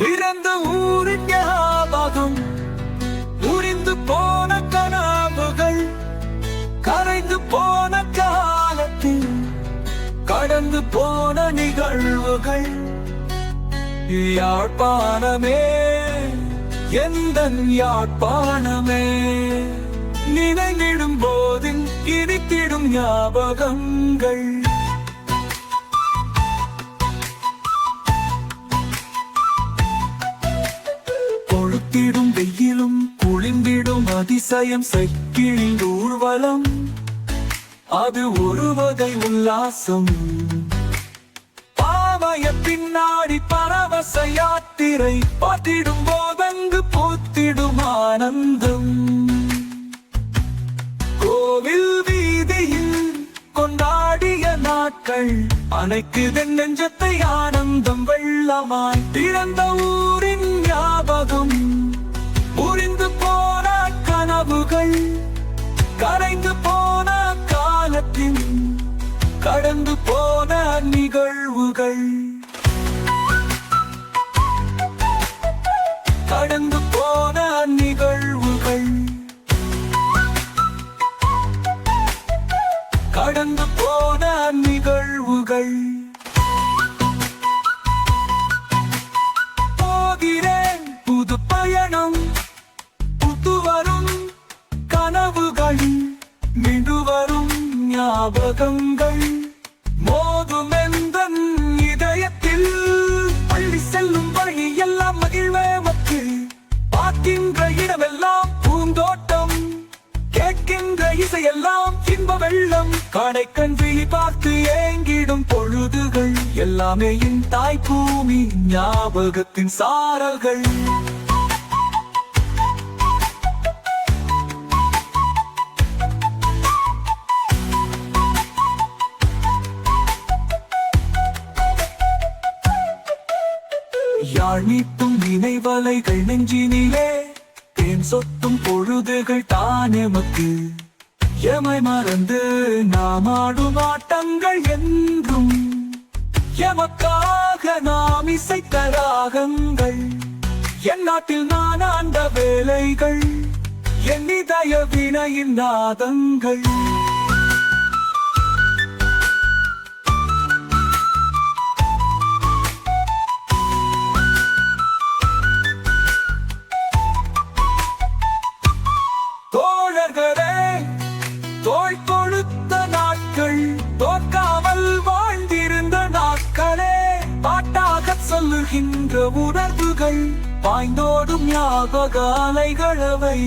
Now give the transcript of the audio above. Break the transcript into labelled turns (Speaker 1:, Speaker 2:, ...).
Speaker 1: பிறந்த ஊரின் ஞாபகம் முறிந்து போன கனவுகள் கரைந்து போன காலத்தில் கடந்து போன நிகழ்வுகள். யாழ்ப்பாணமே எந்த யாழ்ப்பாணமே? நினைந்திடும் போதில் இனித்திடும் ஞாபகங்கள். கொளுத்திடும் வெயிலும் குளிர்ந்திடும் அதிசயம் செக்கிழில் ஊர்வலம். அது ஒரு வகை உல்லாசம். பாவய பின்னாடி பரவச யாத்திரை பார்த்திடும் போதங்கு போத்திடும் ஆனந்தம். கோவில் வீதியில் கொண்டாடிய நாட்கள் அணைக்குது நெஞ்சத்தை ஆனந்தம் வெள்ளமாய் திறந்த ஊர் ஞாபகம் ஞாபகங்கள் மோதும் இதயத்தில் பள்ளி செல்லும் வழி எல்லாம் மகிழ்வே மக்கு. பார்க்கின்ற இடமெல்லாம் பூந்தோட்டம் கேட்கின்ற இசையெல்லாம் இன்ப வெள்ளம். காணை கன்றி பார்த்து ஏங்கிடும் பொழுதுகள் எல்லாமே என் தாய் பூமி ஞாபகத்தின் சாரல்கள். யாழ் மீட்டும் நினைவலைகள் நெஞ்சினிலே தேன் சொத்தும் பொழுதுகள் தானெமக்கு எமை மறந்து நாம் ஆடும் ஆட்டங்கள் என்றும் எமக்காக நாம் இசைத்த ராகங்கள். என் நாட்டில் நான் ஆண்ட வேலைகள் என் இதய வினையின் நாதங்கள். சொல்லுகின்ற உணர்வுகள் பாய்ந்தோடும் ஞாபக அலைகளவை